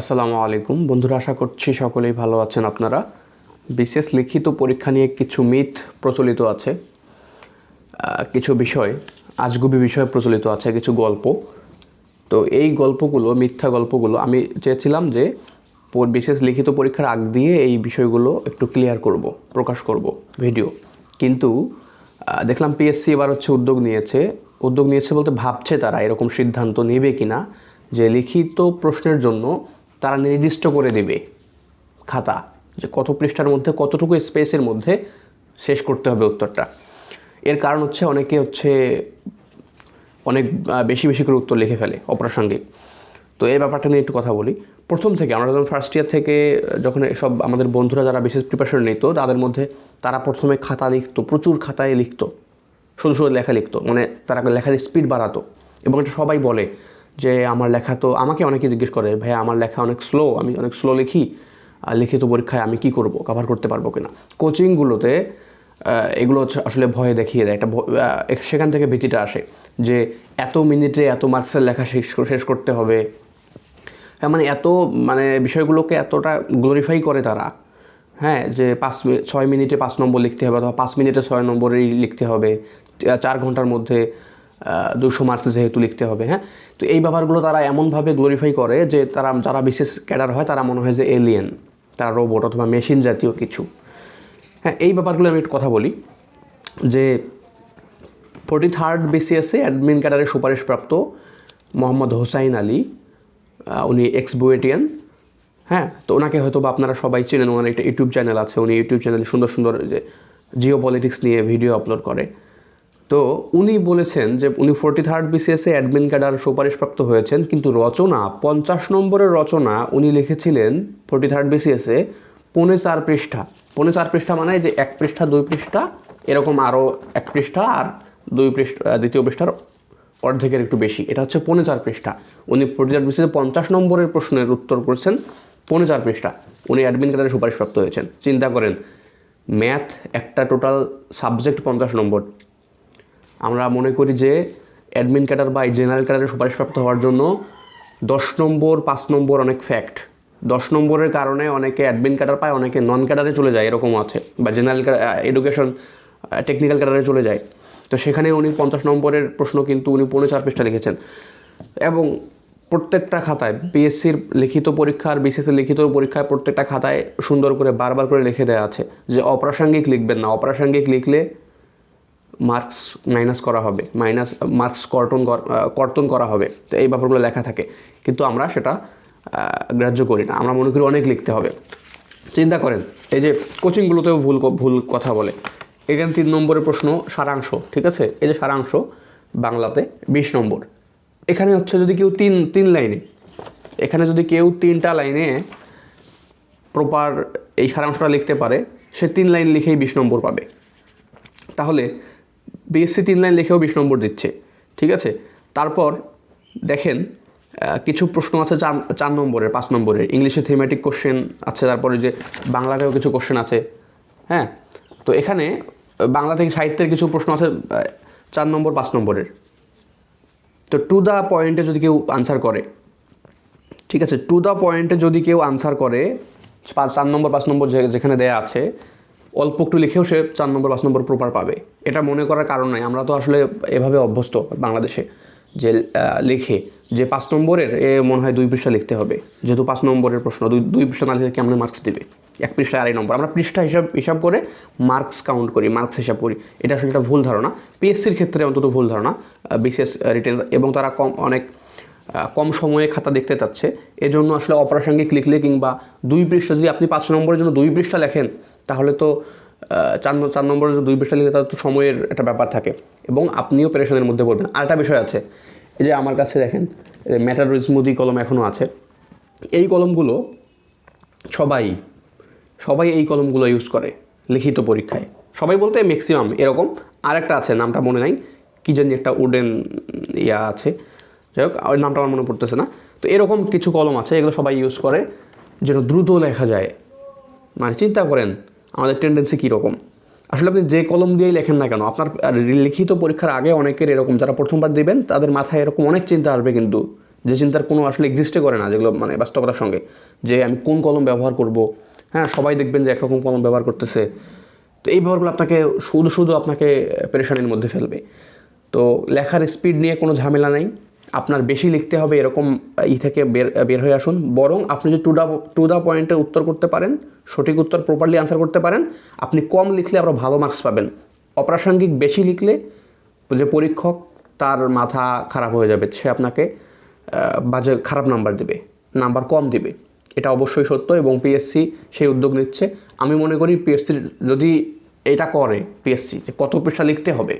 আসসালামু আলাইকুম। বন্ধুরা, আশা করছি সকলেই ভালো আছেন আপনারা। বিশেষ লিখিত পরীক্ষা নিয়ে কিছু মিথ প্রচলিত আছে কিছু বিষয়, আজগুবি বিষয় প্রচলিত আছে, কিছু গল্প। তো এই গল্পগুলো, মিথ্যা গল্পগুলো আমি চেয়েছিলাম যে বিশেষ লিখিত পরীক্ষার আগ দিয়ে এই বিষয়গুলো একটু ক্লিয়ার করব, প্রকাশ করব ভিডিও কিন্তু দেখলাম পিএসসি এবার হচ্ছে উদ্যোগ নিয়েছে। উদ্যোগ নিয়েছে বলতে ভাবছে তারা এরকম সিদ্ধান্ত নেবে কিনা, যে লিখিত প্রশ্নের জন্য তারা নির্দিষ্ট করে দেবে খাতা যে কত পৃষ্ঠার মধ্যে, কতটুকু স্পেসের মধ্যে শেষ করতে হবে উত্তরটা। এর কারণ হচ্ছে অনেকে হচ্ছে অনেক বেশি বেশি করে উত্তর লিখে ফেলে অপ্রাসঙ্গিক। তো এই ব্যাপারটা নিয়ে একটু কথা বলি। প্রথম থেকে আমরা যখন ফার্স্ট ইয়ার থেকে যখন সব আমাদের বন্ধুরা যারা বিশেষ প্রিপারেশন নিত, তাদের মধ্যে তারা প্রথমে খাতা লিখতো, প্রচুর খাতায় লিখতো। শুধু শুধু লেখা লিখতো মানে তারা লেখার স্পিড বাড়াতো। এবং এটা সবাই বলে যে আমার লেখা তো আমাকে অনেকে জিজ্ঞেস করে ভাই আমার লেখা অনেক স্লো আমি অনেক স্লো লিখি আর লিখিত পরীক্ষায় আমি কি করব কভার করতে পারব কিনা? কোচিংগুলোতে এগুলো আসলে ভয় দেখিয়ে দেয় একটা সেখান থেকে ভীতিটা আসে যে এত মিনিটে এত মার্কসের লেখা শেষ শেষ করতে হবে। হ্যাঁ, মানে এত মানে বিষয়গুলোকে এতটা গ্লোরিফাই করে তারা। হ্যাঁ যে পাঁচ ছয় মিনিটে পাঁচ নম্বর লিখতে হবে অথবা পাঁচ মিনিটে ছয় নম্বরেই লিখতে হবে চার ঘণ্টার মধ্যে। দুশো মার্কস যেহেতু লিখতে হবে হ্যাঁ? তো এই ব্যাপারগুলো তারা এমনভাবে গ্লোরিফাই করে যে তারা, যারা বিশেষ ক্যাডার হয়, তারা মনে হয় যে এলিয়েন তারা রোবট অথবা মেশিন জাতীয় কিছু। হ্যাঁ এই ব্যাপারগুলো আমি একটু কথা বলি, যে ফোর্টি থার্ড বিসিএসে অ্যাডমিন ক্যাডারের সুপারিশপ্রাপ্ত মোহাম্মদ হোসাইন আলী উনি এক্স বুয়েটিয়ান হ্যাঁ? তো ওনাকে হয়তো বা আপনারা সবাই চেনেন, ওনার একটা ইউটিউব চ্যানেল আছে, উনি ইউটিউব চ্যানেলে সুন্দর সুন্দর যে জিও পলিটিক্স নিয়ে ভিডিও আপলোড করে। তো উনি বলেছেন যে উনি ফোর্টি থার্ড বিসিএসে অ্যাডমিন ক্যাডার সুপারিশপ্রাপ্ত হয়েছেন, কিন্তু রচনা, পঞ্চাশ নম্বরের রচনা উনি লিখেছিলেন ফোর্টি থার্ড বিসিএসে পৌনে চার পৃষ্ঠা। পৌনে চার পৃষ্ঠা মানে যে এক পৃষ্ঠা, দুই পৃষ্ঠা, এরকম আরও এক পৃষ্ঠা আর দুই পৃষ্ঠা দ্বিতীয় পৃষ্ঠার অর্ধেকের একটু বেশি। এটা হচ্ছে পৌনে চার পৃষ্ঠা। উনি ফোর্টি থার্ড বিসিএসে পঞ্চাশ নম্বরের প্রশ্নের উত্তর করেছেন, পৌনে চার পৃষ্ঠা। উনি অ্যাডমিন ক্যাডারে সুপারিশপ্রাপ্ত হয়েছেন। চিন্তা করেন ম্যাথ একটা টোটাল সাবজেক্ট পঞ্চাশ নম্বর। আমরা মনে করি যে অ্যাডমিন ক্যাডার বা জেনারেল ক্যাডারে সুপারিশপ্রাপ্ত হওয়ার জন্য দশ নম্বর, পাঁচ নম্বর অনেক ফ্যাক্ট দশ নম্বরের কারণে অনেকে অ্যাডমিন ক্যাডার পায়, অনেকে নন ক্যাডারে চলে যায় এরকম আছে। বা জেনারেল এডুকেশন টেকনিক্যাল ক্যাডারে চলে যায়। তো সেখানে উনি পঞ্চাশ নম্বরের প্রশ্ন কিন্তু উনি পৌনে চার পৃষ্ঠা লিখেছেন। এবং প্রত্যেকটা খাতায় বিএসসির লিখিত পরীক্ষার বিসিএসের লিখিত পরীক্ষায় প্রত্যেকটা খাতায় সুন্দর করে বারবার করে লিখে দেওয়া আছে যে অপ্রাসঙ্গিক লিখবেন না। অপ্রাসঙ্গিক লিখলে মার্কস মাইনাস করা হবে মাইনাস মার্কস কর্তন কর- কর্তন করা হবে। তো এই ব্যাপারগুলো লেখা থাকে। কিন্তু আমরা সেটা গ্রাহ্য করি না। আমরা মনে করি অনেক লিখতে হবে। চিন্তা করেন, এই যে কোচিংগুলোতেও ভুল ভুল কথা বলে। এখানে তিন নম্বরের প্রশ্ন, সারাংশ, ঠিক আছে? এই যে সারাংশ, বাংলাতে বিশ নম্বর। এখানে হচ্ছে যদি কেউ তিন তিন লাইনে, এখানে যদি কেউ তিনটা লাইনে প্রপার এই সারাংশটা লিখতে পারে, সে তিন লাইন লিখেই বিশ নম্বর পাবে। তাহলে বিএসসি তিন লাইন লিখেও বিশ নম্বর দিচ্ছে, ঠিক আছে? তারপর দেখেন কিছু প্রশ্ন আছে চার চার নম্বরের, পাঁচ নম্বরের। ইংলিশে থিমেটিক কোশ্চেন আছে, তারপরে যে বাংলাতেও কিছু কোশ্চেন আছে হ্যাঁ? তো এখানে বাংলা থেকে সাহিত্যের কিছু প্রশ্ন আছে চার নম্বর, পাঁচ নম্বরের। তো টু দ্য পয়েন্টে যদি কেউ আনসার করে, ঠিক আছে? টু দ্য পয়েন্টে যদি কেউ আনসার করে চার নম্বর, পাঁচ নম্বর যেখানে দেয়া আছে অল্প একটু লিখেও সে চার নম্বর, পাঁচ নম্বর প্রপার পাবে। এটা মনে করার কারণ নয় আমরা তো আসলে এভাবে অভ্যস্ত বাংলাদেশে যে লিখে যে পাঁচ নম্বরের, এ মনে হয় দুই পৃষ্ঠা লিখতে হবে। যেহেতু পাঁচ নম্বরের প্রশ্ন, দুই দুই পৃষ্ঠা না লিখে কেমন মার্কস দেবে? এক পৃষ্ঠায় আড়াই নম্বর। আমরা পৃষ্ঠা হিসাব হিসাব করে মার্কস কাউন্ট করি মার্কস হিসাব করি। এটা আসলে একটা ভুল ধারণা। পিএসসির ক্ষেত্রে অন্তত ভুল ধারণা বিশেষ রিটেন এবং তারা কম, অনেক কম সময়ে খাতা দেখতে চাচ্ছে। এজন্য আসলে অপ্রাসঙ্গিক লিখলে কিংবা দুই পৃষ্ঠা যদি আপনি পাঁচ নম্বরের জন্য দুই পৃষ্ঠা লেখেন তাহলে তো চার চার নম্বরের দুই পৃষ্ঠা লিখলে তার তো সময়ের একটা ব্যাপার থাকে। এবং আপনিও পেরেশানের মধ্যে পড়বেন। আরেকটা বিষয় আছে, এই যে আমার কাছে দেখেন ম্যাটার স্মুদি কলম এখনও আছে। এই কলমগুলো সবাই সবাই এই কলমগুলো ইউজ করে লিখিত পরীক্ষায়। সবাই বলতে ম্যাক্সিমাম এরকম। আরেকটা আছে, নামটা মনে নাই, কী জানি একটা উডেন ইয়া আছে। যাই হোক, ওই নামটা আমার মনে পড়তেছে না। তো এরকম কিছু কলম আছে, এগুলো সবাই ইউজ করে। যেন দ্রুত লেখা যায়। মানে চিন্তা করেন আমাদের টেন্ডেন্সি কীরকম? আসলে আপনি যে কলম দিয়েই লেখেন না কেন, আপনার লিখিত পরীক্ষার আগে অনেকের এরকম, যারা প্রথমবার দেবেন, তাদের মাথায় এরকম অনেক চিন্তা আসবে কিন্তু, যে চিন্তার কোনো আসলে এক্সিস্টে করে না, যেগুলো মানে বাস্তবতার সঙ্গে। যে আমি কোন কলম ব্যবহার করব? হ্যাঁ সবাই দেখবেন যে একরকম কলম ব্যবহার করতেছে। তো এই ব্যাপারগুলো আপনাকে, শুধু শুধু আপনাকে পেরেশানির মধ্যে ফেলবে। তো লেখার স্পিড নিয়ে কোনো ঝামেলা নেই। আপনার বেশি লিখতে হবে এরকম ই থেকে বের বের হয়ে আসুন। বরং আপনি যদি টু দা টু দা পয়েন্টে উত্তর করতে পারেন, সঠিক উত্তর প্রপারলি আনসার করতে পারেন, আপনি কম লিখলে আরও ভালো মার্কস পাবেন। অপ্রাসঙ্গিক বেশি লিখলে যে পরীক্ষক, তার মাথা খারাপ হয়ে যাবে, সে আপনাকে বাজে, খারাপ নাম্বার দেবে নাম্বার কম দেবে। এটা অবশ্যই সত্য এবং পিএসসি সেই উদ্যোগ নিচ্ছে। আমি মনে করি পিএসসির যদি এটা করে পিএসসি যে কত পৃষ্ঠা লিখতে হবে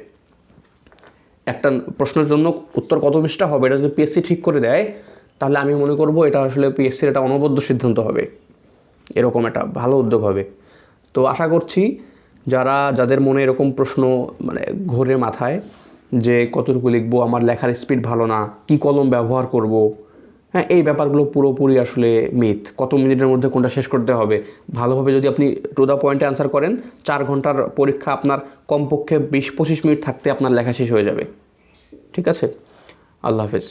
একটা প্রশ্নের জন্য উত্তর কত পৃষ্ঠা হবে? এটা যদি পিএসসি ঠিক করে দেয়, তাহলে আমি মনে করব এটা আসলে পিএসসির একটা অনবদ্য সিদ্ধান্ত হবে। এরকম একটা ভালো উদ্যোগ হবে। তো আশা করছি যারা, যাদের মনে এরকম প্রশ্ন মানে ঘোরে মাথায় যে কতটুকু লিখব, আমার লেখার স্পিড ভালো না, কি কলম ব্যবহার করব হ্যাঁ এই ব্যাপারগুলো পুরোপুরি আসলে মিথ কত মিনিটের মধ্যে কোনটা শেষ করতে হবে? ভালোভাবে যদি আপনি টু দ্য পয়েন্টে আনসার করেন, চার ঘণ্টার পরীক্ষা আপনার কমপক্ষে বিশ পঁচিশ মিনিট থাকতে আপনার লেখা শেষ হয়ে যাবে। ঠিক আছে? আল্লাহ হাফেজ।